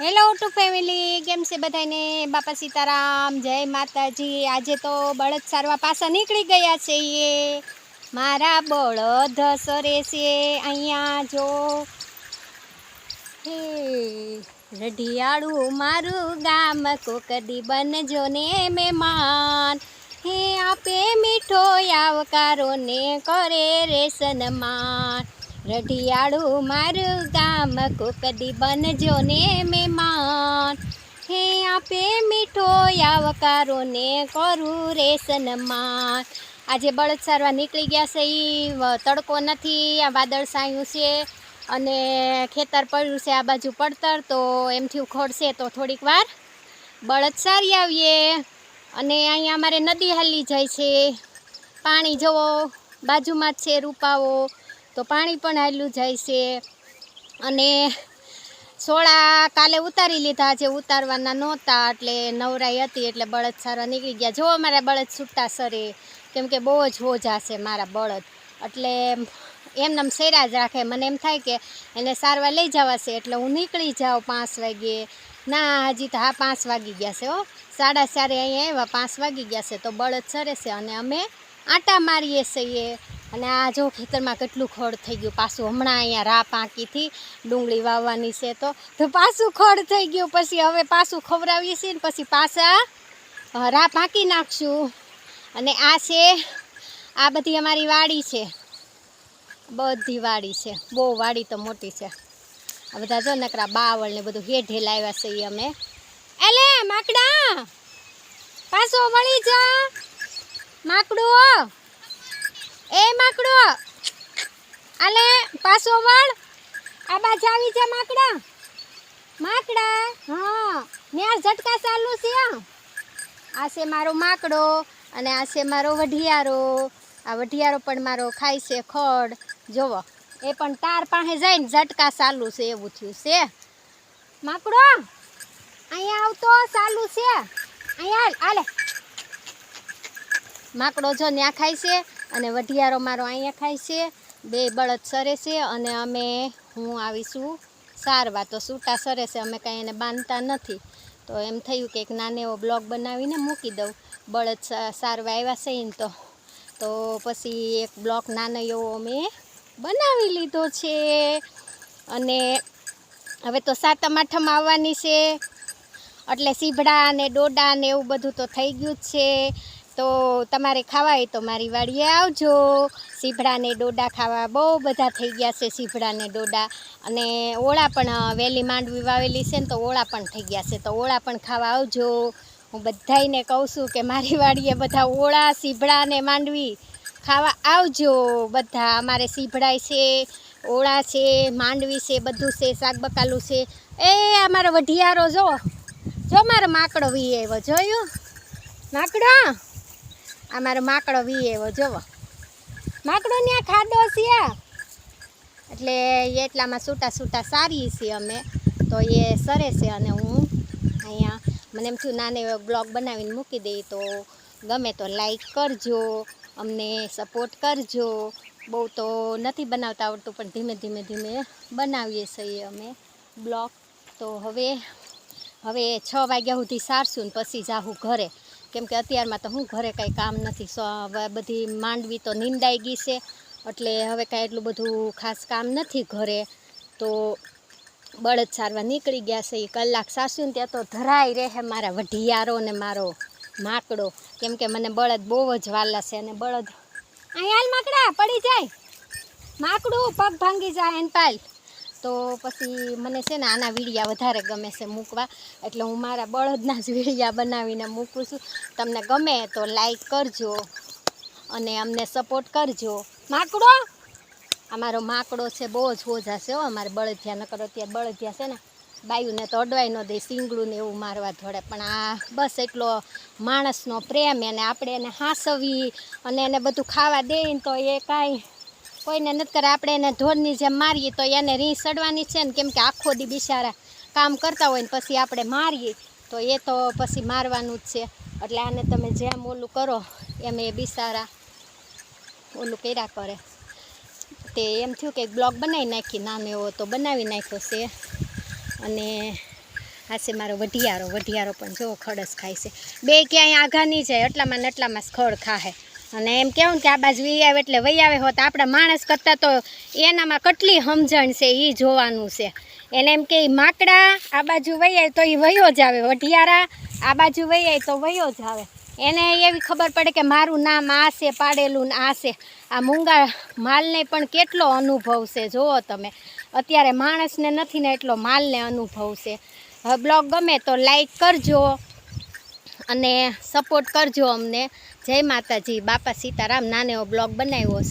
Hello two family કેમ છે બધાને? બાપા સીતારામ, જય માતાજી. આજે તો બળદ સારવા પાછા નીકળી ગયા છે એ મારા બળદ સરે છે. અહીંયા જો. હે, રઢિયાળું મારું ગામ, કોકડી બનજો ને મહેમાન. હે, આપે મીઠો આવકારો ને કરે રે સન્માન રઢિયાળું મારું ગામ કોકડી બનજો ને મહેમાન. હે આપે મીઠો આવકારો ને કરું રે સન્માન આજે બળદ સારવા નીકળી ગયા છે એ તડકો નથી, આ વાદળ સાયું છે અને ખેતર પડ્યું છે, આ બાજુ પડતર, તો એમથી ખોડશે તો થોડીક વાર બળદ સારી આવીએ. અને અહીંયા અમારે નદી હાલી જાય છે. પાણી જવો, બાજુમાં જ છે રૂપાવો તો પાણી પણ હાલ્યું જાય છે. અને સોળા કાલે ઉતારી લીધા જે ઉતારવાના નહોતા એટલે નવરાઈ હતી એટલે બળદ સારા નીકળી ગયા. જો મારા બળદ છૂટા સરે, કેમ કે બહુ જ હોજા છે મારા બળદ. એટલે એમનેમ સેરા જ રાખે. મને એમ થાય કે એને સારવાર લઈ જવાશે એટલે હું નીકળી જાઉં પાંચ વાગ્યે ના, હજી તો હા પાંચ વાગી ગયા છે હો. સાડા ચારે અહીંયા આવ્યા, પાંચ વાગી ગયા છે. તો બળદ સરે છે અને અમે આટા મારીએ છીએ. અને આ જો ખેતરમાં કેટલું ખડ થઈ ગયું. પાછું હમણાં અહીંયા રા પાંકીથી ડુંગળી વાવવાની છે તો. પાછું ખડ થઈ ગયું. પછી હવે પાછું ખવડાવીએ છીએ ને પછી પાછા રા પાંકી નાખશું. અને આ છે, આ બધી અમારી વાડી છે. બધી વાડી છે. બહુ વાડી તો મોટી છે. આ બધા જો નકરા બાવળ ને બધું હેઠે લાવ્યા છે અમે. એલે, માકડા! પાછો વળી જા. માકડું એ માકડો. આલે, પાછો વળ. આ બાજુ આવી જા માકડા. માકડા, હા ન્યાર ઝટકા ચાલુ છે. આ છે મારો માકડો અને આ છે મારો વઢિયારો. આ વઢિયારો પણ મારો ખાય છે ખડ. જોવો, એ પણ તાર પાસે જઈને ઝટકા ચાલુ છે એવું થયું છે. માકડો, અહીંયા આવતો ચાલુ છે. અહીંયા હાલે માકડો જો ન્યા ખાય છે અને વઢિયારો મારો અહીંયા ખાય છે, બે બળદ સરે છે અને અમે હું આવીશું સારવા. તો સૂટા સરે છે, અમે કાંઈ એને બાંધતા નથી. તો એમ થયું કે એક નાનો એવો બ્લોગ બનાવીને મૂકી દઉં. બળદ સારવા આવ્યા છે ને તો. તો પછી એક બ્લોક નાનો એવો અમે બનાવી લીધો છે. અને હવે તો સાતમ આઠમ આવવાની છે. એટલે સીભડા ને ડોડા ને એવું બધું તો થઈ ગયું જ છે. તો તમારે ખાવા હોય તો મારી વાડીએ આવજો. સીભડાને ડોડા ખાવા બહુ બધા થઈ ગયા છે સીભડાને ડોડા. અને ઓળા પણ વહેલી માંડવી વાવેલી છે ને તો ઓળા પણ થઈ ગયા છે. તો ઓળા પણ ખાવા આવજો. હું બધાયને કહું છું કે મારી વાડીએ બધા ઓળા, સીભડા ને માંડવી ખાવા આવજો. બધા અમારે સીભડાય છે, ઓળા છે, માંડવી છે, બધું છે શાક બકાલું છે. એ અમારો વઢિયારો જો. જો મારો માકડો વી આવ્યો. જોયું? માકડો? આ મારો માકડો વી એવો, જોવો. માકડો ત્યાં ખાડો છે એટલે એટલામાં છૂટા છૂટા સારી છીએ અમે. તો એ સરે છે અને હું અહીંયા, મને એમ થયું નાનો એવો બ્લોગ બનાવીને મૂકી દઈ તો ગમે તો લાઈક કરજો, અમને સપોર્ટ કરજો. બહુ તો નથી બનાવતા આવડતું, પણ ધીમે ધીમે ધીમે બનાવીએ છીએ અમે બ્લોગ. તો હવે હવે છ વાગ્યા સુધી સારશું ને પછી જાહું ઘરે. કેમ કે અત્યારમાં તો હું ઘરે કાંઈ કામ નથી, સો હવે બધી માંડવી તો નીંદાઈ ગઈ છે, એટલે હવે કાંઈ એટલું બધું ખાસ કામ નથી ઘરે. તો બળદ સારવા નીકળી ગયા છે, એ કલાક સાસુને ત્યાં તો ધરાઈ રહે મારા વઢિયારો ને મારો માકડો. કેમ કે મને બળદ બહુ જ વાલા છે અને બળદ અહીંયા માકડા, પડી જાય. માકડું પગ ભાંગી જાય એન પાલ. તો પછી મને છે ને આના વીડિયા વધારે ગમે છે મૂકવા. એટલે હું મારા બળદના જ વીડિયા બનાવીને મૂકું છું. તમને ગમે તો લાઈક કરજો અને અમને સપોર્ટ કરજો. માકડો! અમારો માકડો છે, બહુ જ હોજા છે હો, અમારે બળદિયા ન કરો ત્યારે બળદિયા છે ને, બાયુને તો અડવાઈ ન દે સિંગડું ને એવું મારવા ધોડે પણ આ બસ એટલો માણસનો પ્રેમ, એને આપણે એને હાંસવી અને એને બધું ખાવા દઈએ તો એ કાંઈ કોઈને નથી આપણે એને ઢોરની જેમ મારીએ તો એને રી સડવાની છે ને, કેમ કે આખો દી બિચારા કામ કરતા હોય ને પછી આપણે મારીએ, તો એ તો પછી મારવાનું જ છે. એટલે આને તમે જેમ ઓલું કરો, એમ એ બિચારા ઓલું કર્યા કરે. તે એમ થયું કે બ્લોગ બનાવી નાખી નાનો એવો તો બનાવી નાખ્યો છે. અને આ છે મારો વઢિયારો વઢિયારો પણ જો ખડસ ખાય છે. બે ક્યાંય આઘા નહીં જાય, એટલામાં ને એટલામાં ખડ ખાહે. અને એમ કહેવું ને કે આ બાજુ એ આવે એટલે વહી આવે હોત. આપણા માણસ કરતાં તો એનામાં કેટલી સમજણ છે એ જોવાનું છે. એને એમ કે એ માકડા આ બાજુ વહી આવે તો એ વયો જ આવે. વઢિયારા આ બાજુ વહી આવે તો વયો જ આવે. એને એવી ખબર પડે કે મારું નામ આ છે, પાડેલું ને આ છે. આ મૂંગા માલને પણ કેટલો અનુભવ છે જુઓ તમે. અત્યારે માણસને નથી ને એટલો માલને અનુભવ છે. બ્લોગ ગમે તો લાઈક કરજો અને સપોર્ટ કરજો અમને. જય માતાજી. બાપા સીતારામ નાને એવો બ્લોગ બનાવ્યો છે.